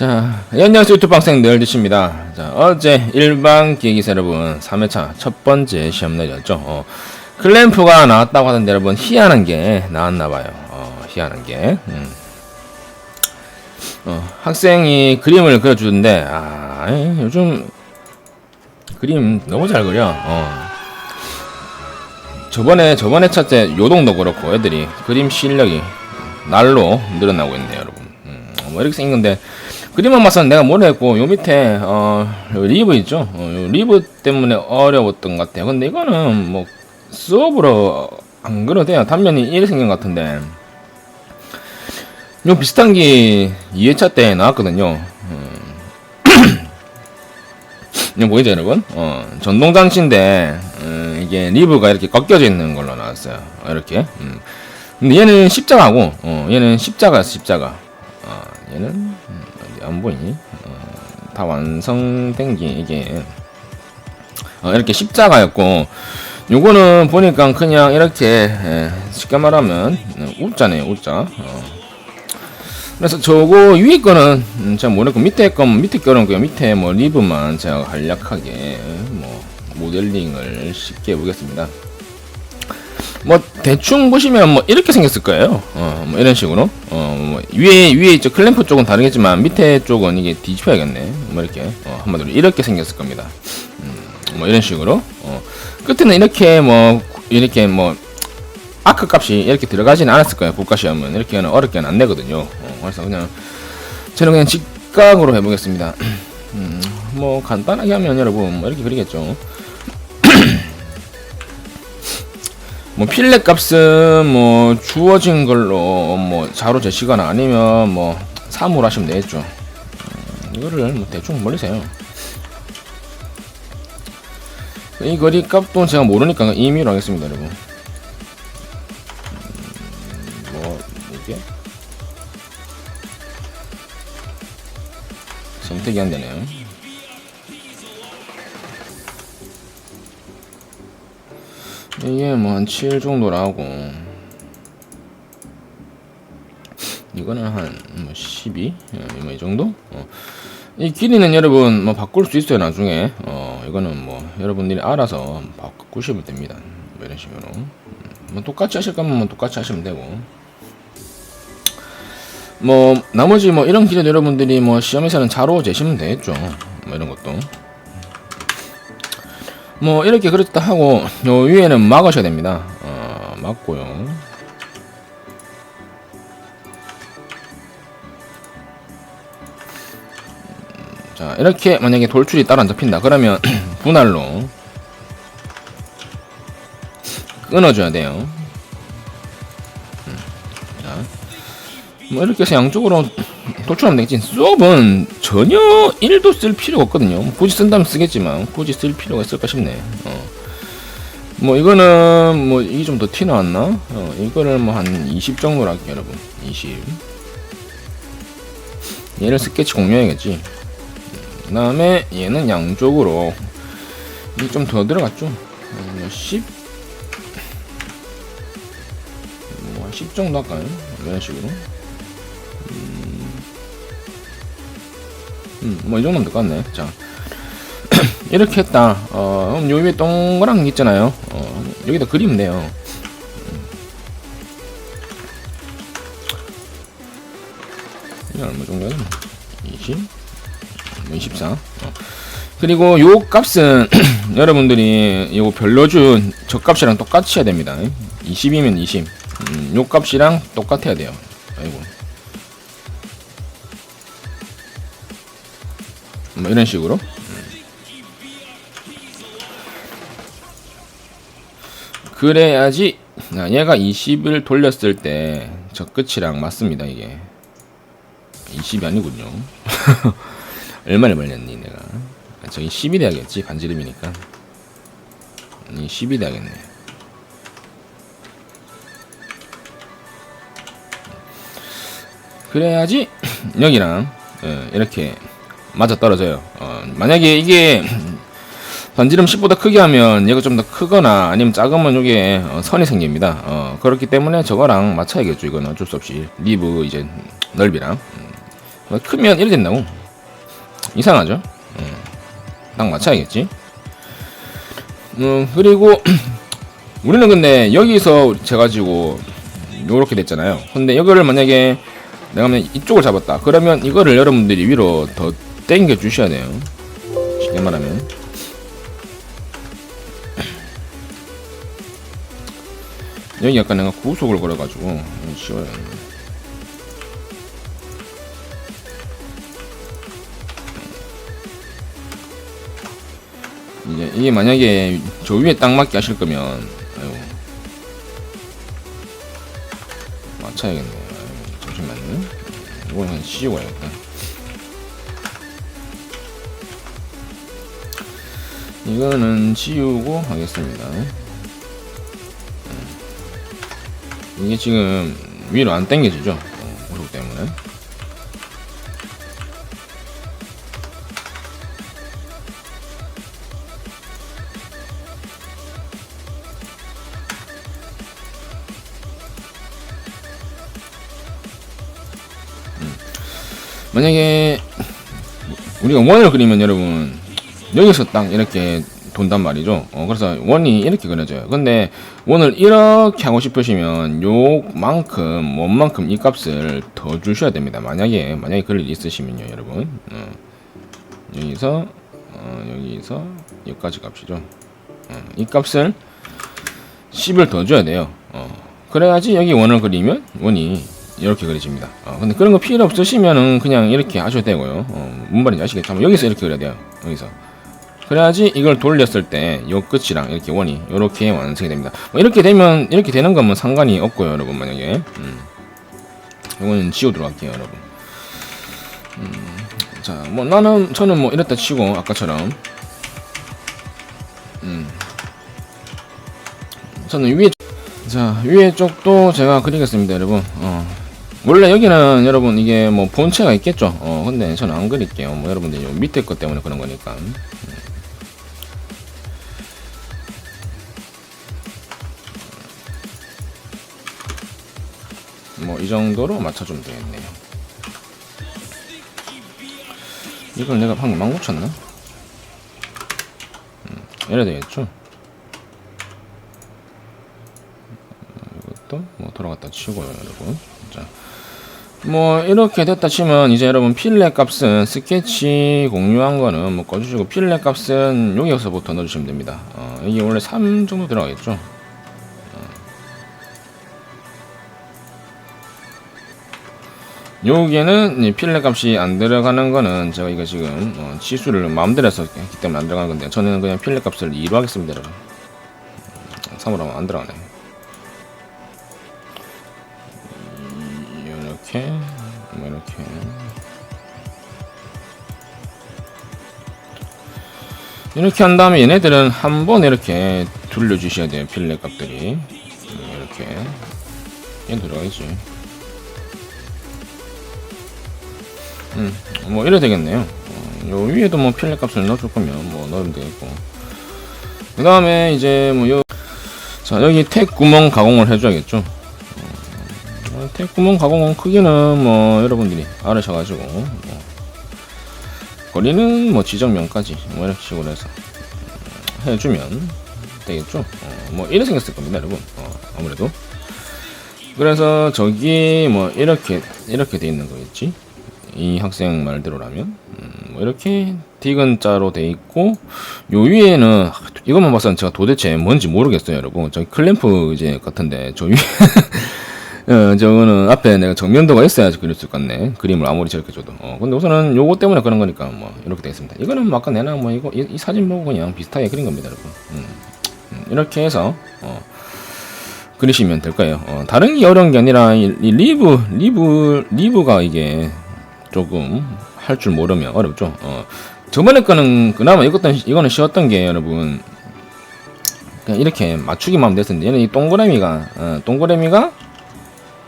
자, 예, 안녕하세요 유튜브 방생 널드십니다. 자, 어제 일반 기기사 여러분 3회차 첫 번째 시험 내렸죠. 어, 클램프가 나왔다고 하던데 여러분 희한한 게 나왔나봐요. 어, 희한한 게. 음. 어, 학생이 그림을 그려주는데 아, 요즘 그림 너무 잘 그려. 어. 저번에 저번에 찼때 요동도 그렇고 애들이 그림 실력이 날로 늘어나고 있네요, 여러분. 음, 뭐 이렇게 생긴 건데 그림만 봐서는 내가 뭘 했고 요 밑에 어 리브 있죠 어, 요 리브 때문에 어려웠던 것 같아요 근데 이거는 뭐 수업으로 안 돼요 단면이 이렇게 생긴 것 같은데 요 비슷한 게 2회차 때 나왔거든요 음. 이거 보이죠 여러분 어 전동 장치인데 음, 이게 리브가 이렇게 꺾여져 있는 걸로 나왔어요 이렇게 음. 근데 얘는 십자가고 어 얘는 십자가 십자가 어 얘는 음, 안 보이니? 어, 다 완성된 게 이게 어, 이렇게 십자가였고 요거는 보니까 그냥 이렇게 예, 쉽게 말하면 어, 웃자네요 웃자 어. 그래서 저거 위에 거는 음, 제가 모르고 밑에 건 밑에 거는 그 밑에 뭐 리브만 제가 간략하게 뭐 모델링을 쉽게 해보겠습니다. 뭐 대충 보시면 뭐 이렇게 생겼을 거예요. 어, 뭐 이런 식으로. 어, 뭐 위에 위에 있죠 클램프 쪽은 다르겠지만 밑에 쪽은 이게 뒤집혀야겠네. 뭐 이렇게 어, 한마디로 이렇게 생겼을 겁니다. 음, 뭐 이런 식으로. 어, 끝에는 이렇게 뭐 이렇게 뭐 아크 값이 이렇게 들어가지는 않았을 거예요. 국가 시험은 이렇게는 어렵게는 안 되거든요. 어, 그래서 그냥 저는 그냥 직각으로 해보겠습니다. 음, 뭐 간단하게 하면 여러분 뭐 이렇게 그리겠죠. 뭐 필렛 값은 뭐 주어진 걸로 뭐 자로 재시거나 아니면 뭐 3으로 하시면 되겠죠. 음, 이거를 뭐 대충 멀리세요. 이 거리 값도 제가 모르니까 임의로 하겠습니다, 여러분. 선택이 안 되네요. 이게 뭐 한 7 정도라고 이거는 한뭐 12? 예, 뭐이 정도? 어. 이 길이는 여러분 뭐 바꿀 수 있어요 나중에 어 이거는 뭐 여러분들이 알아서 바꾸시면 됩니다 뭐 이런 식으로 음, 뭐 똑같이 하실 거면 뭐 똑같이 하시면 되고 뭐 나머지 뭐 이런 길이도 여러분들이 뭐 시험에서는 자로 재시면 되겠죠 뭐 이런 것도 뭐 이렇게 그렇다 하고 요 위에는 막으셔야 됩니다. 어, 막고요. 자 이렇게 만약에 돌출이 따로 안 잡힌다 그러면 분할로 끊어줘야 돼요. 뭐 이렇게 해서 양쪽으로 돌출하면 되겠지. 수업은 전혀 1도 쓸 필요가 없거든요. 뭐 굳이 쓴다면 쓰겠지만 굳이 쓸 필요가 있을까 싶네. 어. 뭐 이거는 뭐 이게 좀 더 티 나왔나? 어, 이거를 뭐 한 20 정도로 할게요, 여러분. 20. 얘를 스케치 공유해야겠지. 그 다음에 얘는 양쪽으로 이게 좀더 들어갔죠. 어, 뭐 10. 뭐10 정도 할까요? 이런 식으로. 음, 뭐 이 정도면 될 것 같네. 자, 이렇게 했다. 어, 그럼 요 위에 동그란 게 있잖아요. 어, 여기다 돼요. 음. 이게 얼마 정도야? 20? 뭐 24? 어. 그리고 요 값은 여러분들이 요거 별로준 저 값이랑 똑같이 해야 됩니다. 20이면 20. 음, 요 값이랑 똑같아야 돼요. 뭐 이런 식으로. 그래야지 아, 얘가 20을 돌렸을 때 저 끝이랑 맞습니다 이게. 20이 아니군요. 얼마나 걸렸니 내가? 아, 저기 10이 돼야겠지 반지름이니까. 이 10이 돼야겠네. 그래야지 여기랑 어, 이렇게 맞아 떨어져요. 어, 만약에 이게 반지름 10보다 크게 하면 얘가 좀 더 크거나 아니면 작으면 이게 어, 선이 생깁니다. 어, 그렇기 때문에 저거랑 맞춰야겠죠. 이건 어쩔 수 없이 리브 이제 넓이랑 음. 크면 이래 된다고 이상하죠. 음. 딱 맞춰야겠지. 음, 그리고 우리는 근데 여기서 재가지고 요렇게 됐잖아요. 근데 이거를 만약에 내가 이쪽을 잡았다. 그러면 이거를 여러분들이 위로 더 당겨 주셔야 돼요. 쉽게 말하면. 여기 약간 내가 구속을 걸어가지고 쉬워요. 이제 이게 만약에 저 위에 딱 맞게 하실 거면 아이고 맞춰야겠네. 잠시만요. 이건 그냥 씌우고 가야겠다. 이거는 지우고 하겠습니다. 이게 지금 위로 안 당겨지죠? 어, 구속 때문에. 음. 만약에 우리가 원을 그리면 여러분 여기서 딱 이렇게 돈단 말이죠. 어, 그래서 원이 이렇게 그려져요. 근데 원을 이렇게 하고 싶으시면 요만큼 원만큼 이 값을 더 주셔야 됩니다. 만약에 만약에 그럴 일 있으시면요, 여러분. 어, 여기서 어, 여기서 여기까지 값이죠. 어, 이 값을 10을 더 줘야 돼요. 어, 그래야지 여기 원을 그리면 원이 이렇게 그려집니다. 어, 근데 그런 거 필요 없으시면은 그냥 이렇게 하셔도 되고요. 어, 뭔 말인지 아시겠죠? 여기서 이렇게 그려야 돼요. 여기서. 그래야지 이걸 돌렸을 때 요 끝이랑 이렇게 원이 이렇게 완성이 됩니다. 뭐 이렇게 되면 이렇게 되는 건뭐 상관이 없고요, 여러분 만약에 음. 이거는 지우도록 할게요, 여러분. 음. 자, 뭐 나는 저는 뭐 이랬다 치고 아까처럼 음. 저는 위에 자 위에 쪽도 제가 그리겠습니다, 여러분. 어. 원래 여기는 여러분 이게 뭐 본체가 있겠죠. 어 근데 저는 안 그릴게요. 뭐 여러분들 요 밑에 것 때문에 그런 거니까. 이 정도로 맞춰주면 되겠네요. 이걸 내가 방금 막 묻혔나? 음, 이래야 되겠죠? 음, 이것도 뭐 돌아갔다 치고요, 여러분. 자, 뭐 이렇게 됐다 치면 이제 여러분 필렛 값은 스케치 공유한 거는 뭐 꺼주시고 필렛 값은 여기서부터 넣어주시면 됩니다. 어, 이게 원래 3 정도 들어가겠죠? 여기에는 이 필렛 값이 안 들어가는 거는 제가 이거 지금 어, 치수를 마음대로 해서 했기 때문에 안 들어가는 건데 저는 그냥 필렛 값을 2로 하겠습니다 여러분. 3으로 하면 안 들어가네. 이렇게 뭐 이렇게. 이렇게 한 다음에 얘네들은 한 번 이렇게 돌려주셔야 돼요 필렛 값들이. 이렇게. 얘 들어가야지 음, 뭐 이래 되겠네요. 어, 요 위에도 뭐 필렛 값을 넣어줄 거면 뭐 넣으면 되겠고. 그 다음에 이제 뭐 요, 자 여기 택 구멍 가공을 해줘야겠죠. 어, 택 구멍 가공은 크기는 뭐 여러분들이 알으셔가지고 뭐, 거리는 뭐 지정면까지 뭐 이렇게 식으로 해서 음, 해주면 되겠죠. 어, 뭐 이래 생겼을 겁니다, 여러분. 어, 아무래도. 그래서 저기 뭐 이렇게 이렇게 돼 있는 거겠지. 이 학생 말대로라면? 음, 뭐 이렇게 디귿자로 돼 있고 요 위에는 이것만 봐서는 제가 도대체 뭔지 모르겠어요 여러분. 저기 클램프 이제 같은데 저 위에 어, 저거는 앞에 내가 정면도가 있어야지 그릴 수 있겠네. 그림을 아무리 저렇게 줘도. 어, 근데 우선은 요거 때문에 그런 거니까 뭐 이렇게 되어 있습니다. 이거는 뭐 아까 내나 뭐 이거 이, 이 사진 보고 그냥 비슷하게 그린 겁니다 여러분. 음, 음, 이렇게 해서 어, 그리시면 될 거예요? 어, 다른 게 어려운 게 아니라 이, 이 리브 리브 리브가 이게 조금 할 줄 모르면 어렵죠. 어, 저번에 거는 그나마 이것도 이거는 쉬웠던 게 여러분 그냥 이렇게 맞추기만 하면 됐었는데 얘는 이 동그라미가 어, 동그라미가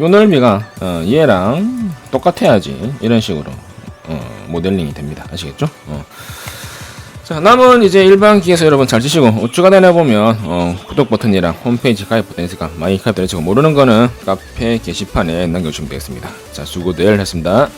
요 넓이가 어, 얘랑 똑같아야지 이런 식으로 어, 모델링이 됩니다. 아시겠죠? 어. 자 남은 이제 일반 기에서 여러분 잘 치시고 우측 하단에 보면 어, 구독 버튼이랑 홈페이지 가입 버튼 있으니까 많이 가입 되시고 모르는 거는 카페 게시판에 남겨주시면 되겠습니다. 자 수고들 했습니다.